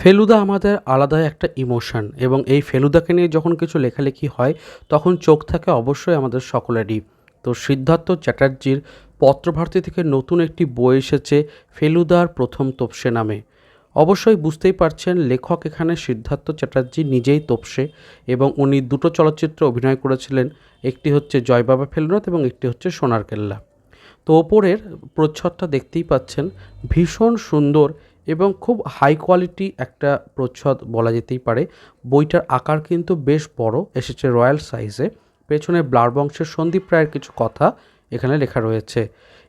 ফেলুদা আমাদের আলাদা একটা ইমোশন এবং এই ফেলুদাকে নিয়ে যখন কিছু লেখালেখি হয়, তখন চোখ থাকে অবশ্যই আমাদের সকলেরই। তো সিদ্ধার্থ চ্যাটার্জির পত্রভারতী থেকে নতুন একটি বই এসেছে ফেলুদার প্রথম তোপসে নামে। অবশ্যই বুঝতেই পারছেন, লেখক এখানে সিদ্ধার্থ চ্যাটার্জি নিজেই তোপসে এবং উনি দুটো চলচ্চিত্রে অভিনয় করেছিলেন, একটি হচ্ছে জয় বাবা ফেলুনাথ এবং একটি হচ্ছে সোনার কেল্লা। তো ওপরের প্রচ্ছদটা দেখতেই পাচ্ছেন, ভীষণ সুন্দর এবং খুব হাই কোয়ালিটি একটা প্রচ্ছদ বলা যেতেই পারে। বইটার আকার কিন্তু বেশ বড়, এসেছে রয়্যাল সাইজে। পেছনে ব্লার বংশের সন্দীপ রায়ের কিছু কথা এখানে লেখা রয়েছে।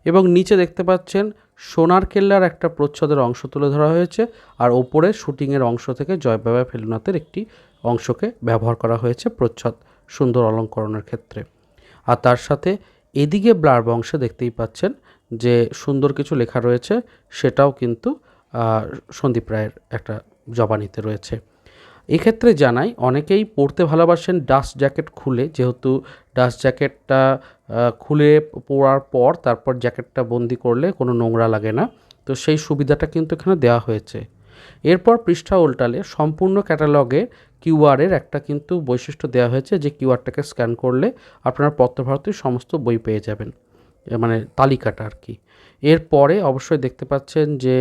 এবং নিচে দেখতে পাচ্ছেন, সোনার কেল্লার একটা প্রচ্ছদের অংশ তুলে ধরা হয়েছে আর ওপরে শুটিংয়ের অংশ থেকে জয়বাবা ফেলুনাথের একটি অংশকে ব্যবহার করা হয়েছে প্রচ্ছদ সুন্দর অলঙ্করণের ক্ষেত্রে। আর তার সাথে এদিকে ব্লার বংশে দেখতেই পাচ্ছেন যে সুন্দর কিছু লেখা রয়েছে, সেটাও কিন্তু সন্দীপ রায়ের একটা জবানিতে রয়েছে। এক্ষেত্রে জানাই, অনেকেই পড়তে ভালোবাসেন ডাস্ট জ্যাকেট খুলে, যেহেতু ডাস্ট জ্যাকেটটা খুলে পরার পর তারপর জ্যাকেটটা বন্দি করলে কোনো নোংরা লাগে না। তো সেই সুবিধাটা কিন্তু এখানে দেওয়া হয়েছে। এরপর পৃষ্ঠা উল্টালে সম্পূর্ণ ক্যাটালগে কিউআরের একটা কিন্তু বৈশিষ্ট্য দেওয়া হয়েছে, যে কিউআরটাকে স্ক্যান করলে আপনারা পত্রভারতীর সমস্ত বই পেয়ে যাবেন। মানে তালিকাটা আর কি। এরপরে অবশ্যই দেখতে পাচ্ছেন যে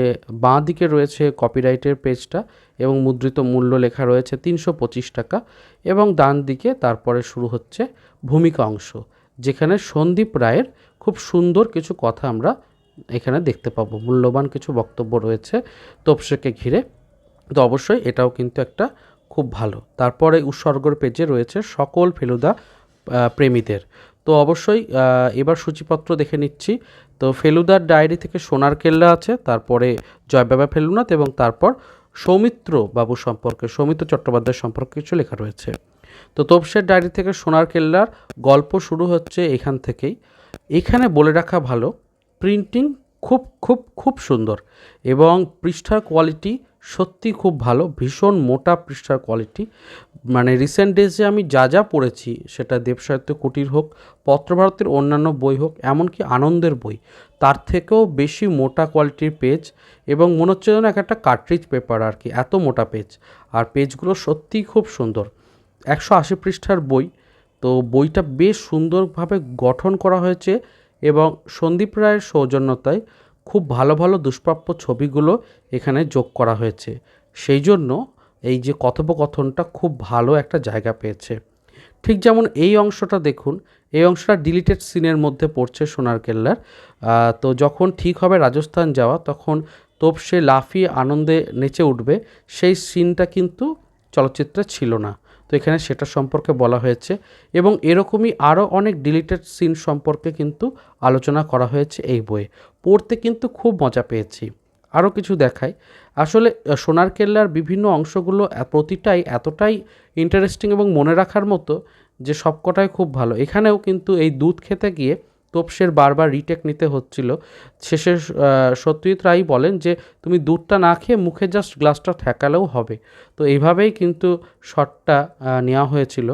বাঁ দিকে রয়েছে কপিরাইটের পেজটা এবং মুদ্রিত মূল্য লেখা রয়েছে তিনশো পঁচিশ টাকা এবং ডান দিকে তারপরে শুরু হচ্ছে ভূমিকা অংশ, যেখানে সন্দীপ রায়ের খুব সুন্দর কিছু কথা আমরা এখানে দেখতে পাবো। মূল্যবান কিছু বক্তব্য রয়েছে তোপসেকে ঘিরে। তো অবশ্যই এটাও কিন্তু একটা খুব ভালো। তারপরে উৎসর্গর পেজে রয়েছে সকল ফেলুদা প্রেমীদের। তো অবশ্যই এবার সূচিপত্র দেখে নিচ্ছি। তো ফেলুদার ডায়েরি থেকে সোনার কেল্লা আছে, তারপরে জয়বাবা ফেলুনাথ এবং তারপর সৌমিত্র বাবু সম্পর্কে, সৌমিত্র চট্টোপাধ্যায় সম্পর্কে কিছু লেখা রয়েছে। তো তোপসের ডায়েরি থেকে সোনার কেল্লার গল্প শুরু হচ্ছে এখান থেকেই। এখানে বলে রাখা ভালো প্রিন্টিং খুব খুব খুব সুন্দর এবং পৃষ্ঠার কোয়ালিটি সত্যি খুব ভালো, ভীষণ মোটা পৃষ্ঠার কোয়ালিটি মানে রিসেন্ট ডেজে আমি যা যা পড়েছি, সেটা দেবসাহিত্য কুটির হোক, পত্রভারতের অন্যান্য বই হোক, এমনকি আনন্দের বই, তার থেকেও বেশি মোটা কোয়ালিটির পেজ এবং মনে হচ্ছে যেন এক একটা কার্ট্রিজ পেপার আর কি, এত মোটা পেজ আর পেজগুলো সত্যিই খুব সুন্দর। একশো আশি পৃষ্ঠার বই, তো বইটা বেশ সুন্দরভাবে গঠন করা হয়েছে এবং সন্দীপ রায়ের সৌজন্যতায় খুব ভালো ভালো দুষ্প্রাপ্য ছবিগুলো এখানে যোগ করা হয়েছে। সেই জন্য এই যে কথোপকথনটা খুব ভালো একটা জায়গা পেয়েছে। ঠিক যেমন এই অংশটা দেখুন, এই অংশটা ডিলিটেড সিনের মধ্যে পড়ছে সোনার কেল্লার। তো যখন ঠিক হবে রাজস্থান যাওয়া, তখন তোপ সে লাফিয়ে আনন্দে নেচে উঠবে। সেই সিনটা কিন্তু চলচ্চিত্রে ছিল না। তো এখানে সেটা সম্পর্কে বলা হয়েছে এবং এরকমই আরও অনেক ডিলিটেড সিন সম্পর্কে কিন্তু আলোচনা করা হয়েছে এই বইয়ে। পড়তে কিন্তু খুব মজা পেয়েছি। আরও কিছু দেখায় আসলে সোনার কেল্লার বিভিন্ন অংশগুলো প্রতিটাই এতটাই ইন্টারেস্টিং এবং মনে রাখার মতো যে সবকটাই খুব ভালো। এখানেও কিন্তু এই দুধ খেতে গিয়ে তোপসের বারবার রিটেক নিতে হচ্ছিল। শেষে সত্যজিৎ রায় বলেন যে, তুমি দুধটা না খেয়ে মুখে জাস্ট গ্লাসটা ঠেকালেও হবে। তো এইভাবেই কিন্তু শটটা নেওয়া হয়েছিল।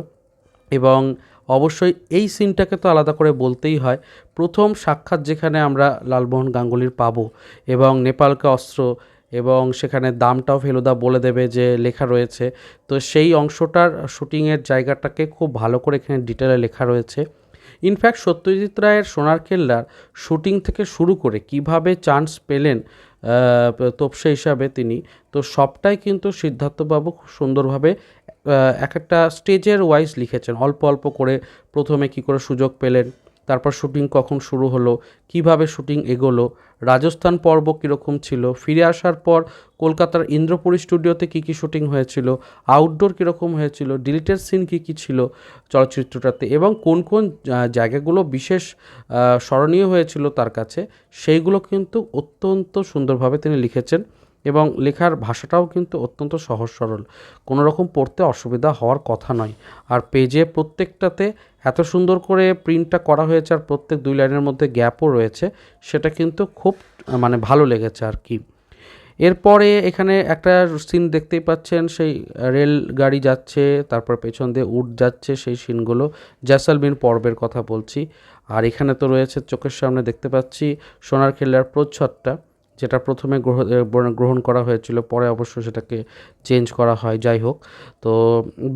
এবং অবশ্যই এই সিনটাকে তো আলাদা করে বলতেই হয়। প্রথম সাক্ষাৎ যেখানে আমরা লালমোহন গাঙ্গুলির পাবো এবং নেপালকে অস্ত্র এবং সেখানে দামটাও ফেলুদা বলে দেবে যে, লেখা রয়েছে। তো সেই অংশটার শুটিংয়ের জায়গাটাকে খুব ভালো করে এখানে ডিটেলে লেখা রয়েছে। ইনফ্যাক্ট সত্যজিৎ রায়ের সোনার কেল্লার শুটিং থেকে শুরু করে কীভাবে চান্স পেলেন তপসে হিসাবে তিনি, তো সবটাই কিন্তু সিদ্ধার্থবাবু খুব সুন্দরভাবে এক একটা স্টেজের ওয়াইজ লিখেছেন। অল্প অল্প করে প্রথমে কি করে সুযোগ পেলেন তারপর শুটিং কখন শুরু হলো, কীভাবে শুটিং এগোলো, রাজস্থান পর্ব কীরকম ছিল, ফিরে আসার পর কলকাতার ইন্দ্রপুরী স্টুডিওতে কী কী শুটিং হয়েছিল আউটডোর কীরকম হয়েছিল ডিলিটেড সিন কী কী ছিল চলচ্চিত্রটাতে এবং কোন কোন জায়গাগুলো বিশেষ স্মরণীয় হয়েছিল তার কাছে, সেইগুলো কিন্তু অত্যন্ত সুন্দরভাবে তিনি লিখেছেন। এবং লেখার ভাষাটাও কিন্তু অত্যন্ত সহজ সরল। কোনো রকম পড়তে অসুবিধা হওয়ার কথা নয়। আর পেজে প্রত্যেকটাতে এত সুন্দর করে প্রিন্টটা করা হয়েছে আর প্রত্যেক দুই লাইনের মধ্যে গ্যাপও রয়েছে, সেটা কিন্তু খুব মানে ভালো লেগেছে আর কি। এরপরে এখানে একটা সিন দেখতেই পাচ্ছেন, সেই রেল গাড়ি যাচ্ছে, তারপর পেছন দিয়ে উট যাচ্ছে, সেই সিনগুলো জ্যাসালমিন পর্বের কথা বলছি। আর এখানে তো রয়েছে চোখের সামনে দেখতে পাচ্ছি সোনার খেলার প্রচ্ছদটা। যেটা প্রথমে গ্রহ গ্রহণ করা হয়েছিল, পরে অবশ্য সেটাকে চেঞ্জ করা হয়, যাই হোক। তো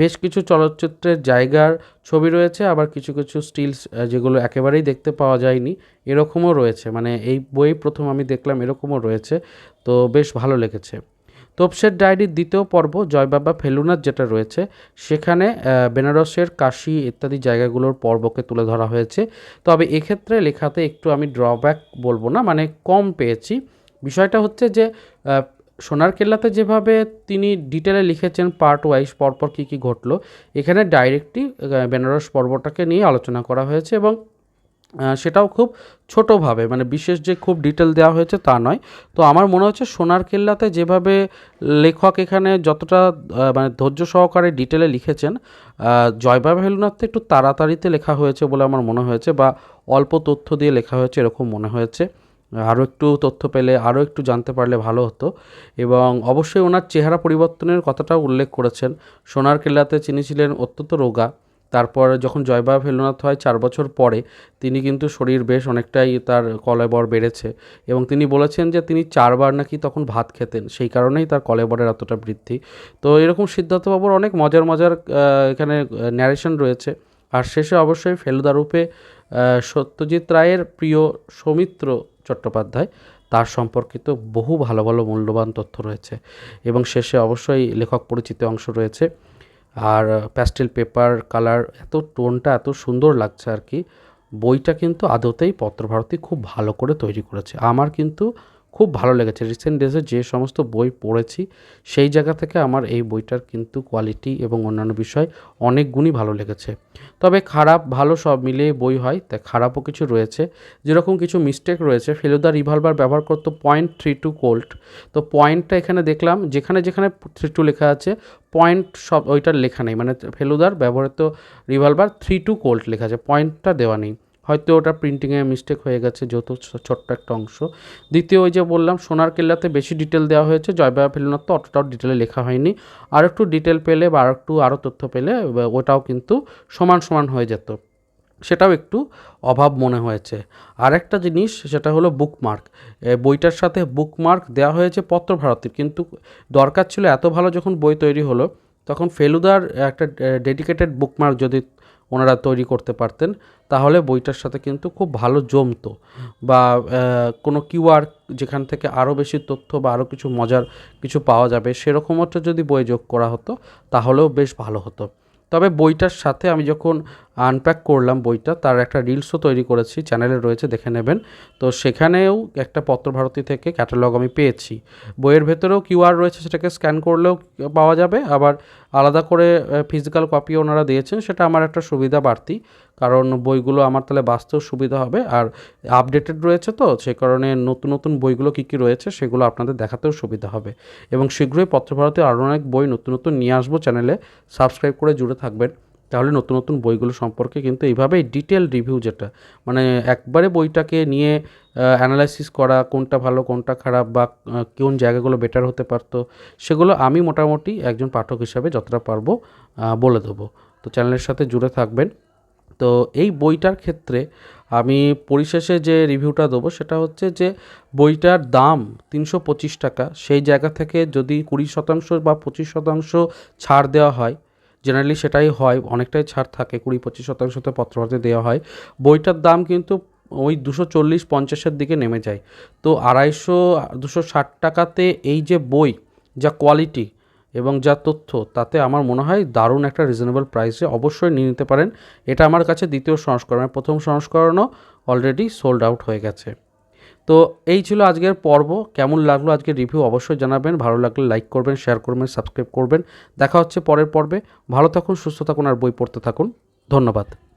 বেশ কিছু চলচ্চিত্রের জায়গার ছবি রয়েছে, আবার কিছু কিছু স্টিলস যেগুলো একেবারেই দেখতে পাওয়া যায়নি, এরকমও রয়েছে। মানে এই বই প্রথম আমি দেখলাম এরকমও রয়েছে, তো বেশ ভালো লেগেছে। তোপসের ডায়েরির দ্বিতীয় পর্ব জয়বাবা ফেলুনাথ যেটা রয়েছে, সেখানে বেনারসের কাশি ইত্যাদি জায়গাগুলোর পর্বকে তুলে ধরা হয়েছে। তবে এক্ষেত্রে লেখাতে একটু আমি ড্রব্যাক বলব না মানে কম পেয়েছি। বিষয়টা হচ্ছে যে সোনার কেল্লাতে যেভাবে তিনি ডিটেলে লিখেছেন পার্ট ওয়াইজ পরপর কী কী ঘটলো এখানে ডাইরেক্টলি বেনারস পর্বটাকে নিয়ে আলোচনা করা হয়েছে এবং সেটাও খুব ছোটোভাবে মানে বিশেষ যে খুব ডিটেল দেওয়া হয়েছে তা নয়। তো আমার মনে হচ্ছে সোনার কেল্লাতে যেভাবে লেখক এখানে যতটা মানে ধৈর্য সহকারে ডিটেলে লিখেছেন আহ, জয়বাব হেলুনাথে একটু তাড়াতাড়িতে লেখা হয়েছে বলে আমার মনে হয়েছে বা অল্প তথ্য দিয়ে লেখা হয়েছে এরকম মনে হয়েছে। আরও একটু তথ্য পেলে আরও একটু জানতে পারলে ভালো হতো। এবং অবশ্যই ওনার চেহারা পরিবর্তনের কথাটাও উল্লেখ করেছেন। সোনার কেল্লাতে তিনি ছিলেন অত্যন্ত রোগা। তারপর যখন জয়বাব হেলুনাথ হয় চার বছর পরে, তিনি কিন্তু শরীর বেশ অনেকটাই তার কলেবর বেড়েছে। এবং তিনি বলেছেন যে তিনি চারবার নাকি তখন ভাত খেতেন, সেই কারণেই তার কলেবরের এতটা বৃদ্ধি। তো এরকম সিদ্ধার্থবাবুর অনেক মজার মজার এখানে ন্যারেশন রয়েছে। আর শেষে অবশ্যই ফেলুদা রূপে সত্যজিৎ রায়ের প্রিয় সৌমিত্র চট্টোপাধ্যায়, তার সম্পর্কিত বহু ভালো ভালো মূল্যবান তথ্য রয়েছে। এবং শেষে অবশ্যই লেখক পরিচিত অংশ রয়েছে। আর প্যাস্টেল পেপার কালার এত টোনটা এত সুন্দর লাগছে আর কি, বইটা কিন্তু আদতেই পত্রভারতী খুব ভালো করে তৈরি করেছে। আমার কিন্তু খুব ভালো লেগেছে। রিসেন্ট ডেজে যে সমস্ত বই পড়েছি, সেই জায়গা থেকে আমার এই বইটার কিন্তু কোয়ালিটি এবং অন্যান্য বিষয় অনেক গুণই ভালো লেগেছে। তবে খারাপ, ভালো সব মিলিয়ে বই হয় তাই খারাপও কিছু রয়েছে। যেরকম কিছু মিস্টেক রয়েছে ফেলুদা রিভলভার ব্যবহার করতো পয়েন্ট থ্রি টু কোল্ড তো পয়েন্টটা এখানে দেখলাম, যেখানে যেখানে থ্রি টু লেখা আছে পয়েন্ট সব ওইটার লেখা নেই। মানে ফেলুদার ব্যবহৃত রিভলভার থ্রি টু কোল্ড লেখা আছে পয়েন্টটা দেওয়া নেই। হয়তো ওটা প্রিন্টিংয়ে মিস্টেক হয়ে গেছে, যেহেতু ছোট্ট একটা অংশ। দ্বিতীয় ওই যে বললাম, সোনার কেল্লাতে বেশি ডিটেল দেওয়া হয়েছে জয়বাবা ফেলুনাথ তো অতটাও ডিটেলে লেখা হয়নি। আর একটু ডিটেল পেলে বা আর একটু আরও তথ্য পেলে ওটাও কিন্তু সমান সমান হয়ে যেত। সেটাও একটু অভাব মনে হয়েছে। আরেকটা জিনিস, সেটা হলো বুকমার্ক বইটার সাথে বুকমার্ক দেওয়া হয়েছে পত্রভারতীর, কিন্তু দরকার ছিল এত ভালো যখন বই তৈরি হলো, তখন ফেলুদার একটা ডেডিকেটেড বুকমার্ক যদি ওনারা তৈরি করতে পারতেন, তাহলে বইটার সাথে কিন্তু খুব ভালো জমতো বা কোনো কিউআর যেখান থেকে আরও বেশি তথ্য বা আরও কিছু মজার কিছু পাওয়া যাবে সেরকম একটা যদি বই যোগ করা হতো, তাহলেও বেশ ভালো হতো। তবে বইটার সাথে আমি যখন আনপ্যাক করলাম বইটা, তার একটা রিলসও তৈরি করেছি চ্যানেলে রয়েছে, দেখে নেবেন। তো সেখানেও একটা পত্রভারতী থেকে ক্যাটালগ আমি পেয়েছি। বইয়ের ভেতরেও কিউআর রয়েছে, সেটাকে স্ক্যান করলেও পাওয়া যাবে। আবার আলাদা করে ফিজিক্যাল কপি ওনারা দিয়েছেন, সেটা আমার একটা সুবিধা বাড়তি। কারণ বইগুলো আমার তাহলে বাঁচতেও সুবিধা হবে। আর আপডেটেড রয়েছে তো, সে কারণে নতুন নতুন বইগুলো কী কী রয়েছে সেগুলো আপনাদের দেখাতেও সুবিধা হবে। এবং শীঘ্রই পত্রভারতীর আরও অনেক বই নতুন নতুন নিয়ে আসব চ্যানেলে। সাবস্ক্রাইব করে জুড়ে থাকবেন। তাহলে নতুন নতুন বইগুলো সম্পর্কে কিন্তু এইভাবেই ডিটেল রিভিউ যেটা মানে একবারে বইটাকে নিয়ে অ্যানালাইসিস করা, কোনটা ভালো, কোনটা খারাপ বা কোন জায়গাগুলো বেটার হতে পারতো, সেগুলো আমি মোটামুটি একজন পাঠক হিসাবে যতটা পারব বলে দেবো। তো চ্যানেলের সাথে জুড়ে থাকবেন। তো এই বইটার ক্ষেত্রে আমি পরিশেষে যে রিভিউটা দেবো সেটা হচ্ছে যে বইটার দাম তিনশো পঁচিশ টাকা। সেই জায়গা থেকে যদি কুড়ি শতাংশ বা পঁচিশ শতাংশ ছাড় দেওয়া হয় জেনারেলি সেটাই হয়, অনেকটাই ছাড় থাকে, কুড়ি পঁচিশ শতাংশতে পত্রপাতে দেওয়া হয়, বইটার দাম কিন্তু ওই দুশো চল্লিশ পঞ্চাশের দিকে নেমে যায়। তো আড়াইশো, দুশো ষাট টাকাতে এই যে বই, যা কোয়ালিটি এবং যা তথ্য, তাতে আমার মনে হয় দারুণ একটা রিজনেবল প্রাইসে অবশ্যই নিয়ে নিতে পারেন। এটা আমার কাছে দ্বিতীয় সংস্করণ। প্রথম সংস্করণও অলরেডি সোল্ড আউট হয়ে গেছে। তো এই ছিল আজকের পর্ব। কেমন লাগল আজকের রিভিউ অবশ্যই জানাবেন। ভালো লাগলে লাইক করবেন শেয়ার করবেন সাবস্ক্রাইব করবেন। দেখা হচ্ছে পরের পর্বে। ভালো থাকুন, সুস্থ থাকুন, আর বই পড়তে থাকুন। ধন্যবাদ।